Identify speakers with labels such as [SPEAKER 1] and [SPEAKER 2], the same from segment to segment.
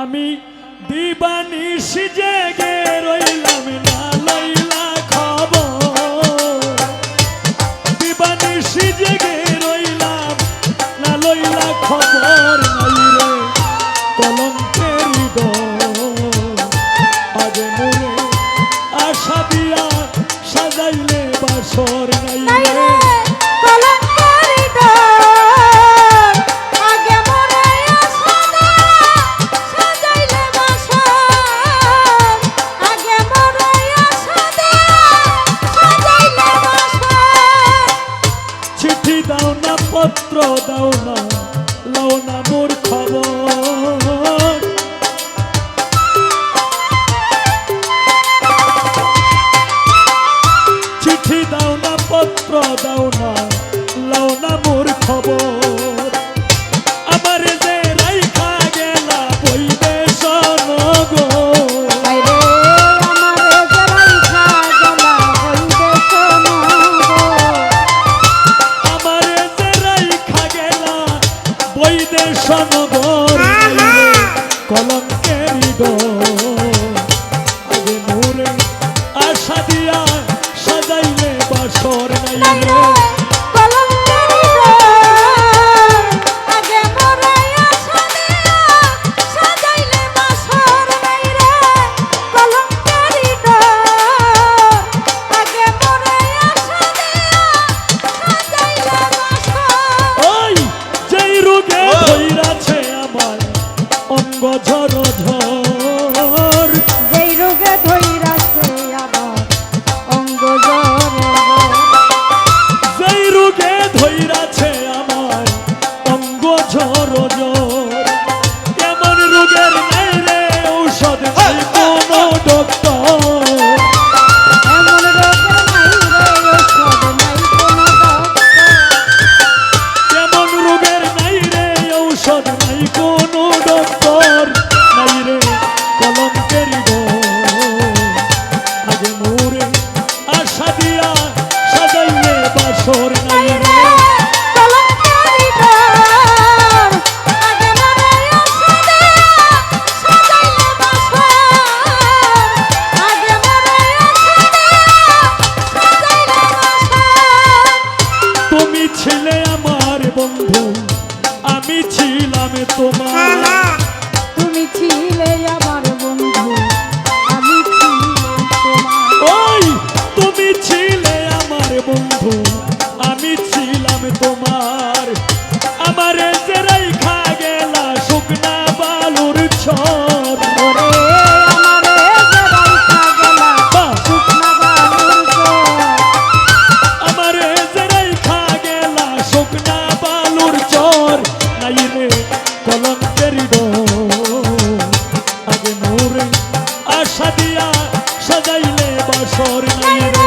[SPEAKER 1] আমি দিবানিশি জেগে রইলাম না লইলা খবর। দিবানিশি জেগে রইলাম না লইলা খবর নাই রে কলঙ্কের আজ মোরে আশা দিয়া সাজাইলে বাসর নাই রে। খবর। আবার যে রাইখা গেলা বইবে সনগ।
[SPEAKER 2] আমার
[SPEAKER 1] যে রাইখা গেলা বইবে সনগ। দর্শন নাই কোনো
[SPEAKER 2] দপ্তর? নাই রে
[SPEAKER 1] কলঙ্কের নাই রে।
[SPEAKER 2] সাজাইলে বাসর
[SPEAKER 1] নাই রে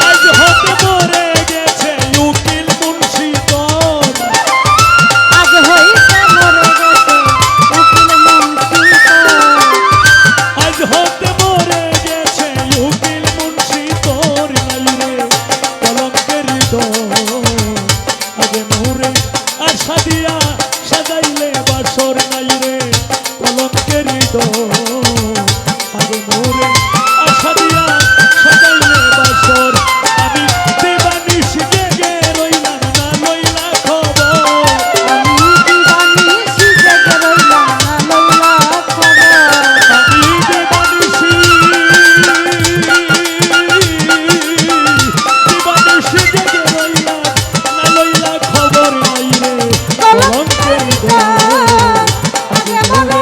[SPEAKER 1] সাজাইলে বাসর নাই।